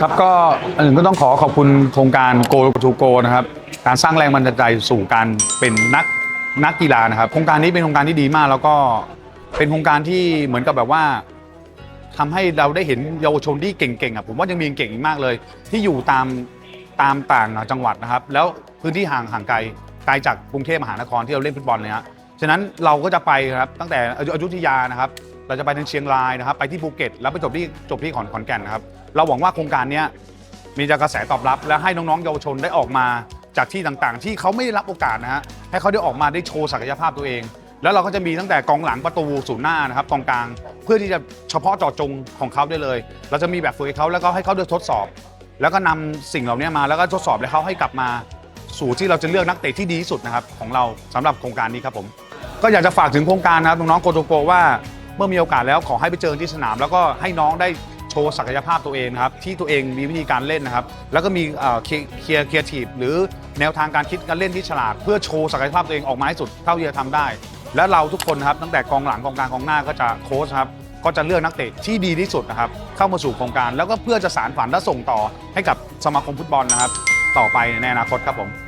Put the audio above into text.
ครับก็อันอื่นก็ต้องขอขอบคุณโครงการ Go to Go นะครับ การสร้างแรงบันดาลใจสู่การเป็นนักนักกีฬานะครับ โครงการนี้เป็นโครงการที่ดีมาก แล้วก็เป็นโครงการที่เหมือนกับแบบว่าทำให้เราได้เห็นเยาวชนที่เก่งๆอะผมว่ายังมีเก่งอีกมากเลย ที่อยู่ตามตามต่างจังหวัดนะครับ แล้วพื้นที่ห่างห่างไกลไกลจากกรุงเทพมหานครที่เราเล่นฟุตบอลเลยฮะฉะนั้นเราก็จะไปครับตั้งแต่อยุธยานะครับ เราจะไปทางเชียงรายนะครับ ไปที่ภูเก็ต แล้วไปจบที่จบที่ขอนขอนแก่นนะครับ เราหวังว่าโครงการเนี้ยมีจะกระแสตอบรับ และให้น้องๆเยาวชนได้ออกมาจากที่ต่างๆ ที่เขาไม่ได้รับโอกาสนะฮะให้เขาได้ออกมาได้โชว์ศักยภาพตัวเอง แล้วเราก็จะมีตั้งแต่กองหลังประตูศูนย์หน้านะครับกองกลาง เพื่อที่จะเฉพาะเจาะจงของเขาได้เลย เราจะมีแบบฝึกให้เขาแล้วก็ให้เขาได้ทดสอบ แล้วก็นำสิ่งเหล่านี้มาแล้วก็ทดสอบให้เขาให้กลับมาสู่ที่เราจะเลือกนักเตะที่ดีที่สุดนะครับของเราสำหรับโครงการนี้ครับผมก็อยากจะฝากถึงโครงการนะครับน้องๆโกโตโกว่า เมื่อมีโอกาสแล้วขอให้ไปเจอที่สนาม แล้วก็ให้น้องได้โชว์ศักยภาพตัวเองนะครับที่ตัวเองมีวิธีการเล่นนะครับแล้วก็มีเคลียร์เคลียร์ทีฟหรือแนวทางการคิดการเล่นที่ฉลาด เพื่อโชว์ศักยภาพตัวเองออกมาให้สุดเท่าที่จะทำได้ และเราทุกคนนะครับตั้งแต่กองหลังกองกลางกองหน้าก็จะโค้ชครับก็จะเลือกนักเตะที่ดีที่สุดนะครับเข้ามาสู่โครงการ แล้วก็เพื่อจะสานฝันและส่งต่อให้กับสมาคมฟุตบอลนะครับ ต่อไปในอนาคตครับผม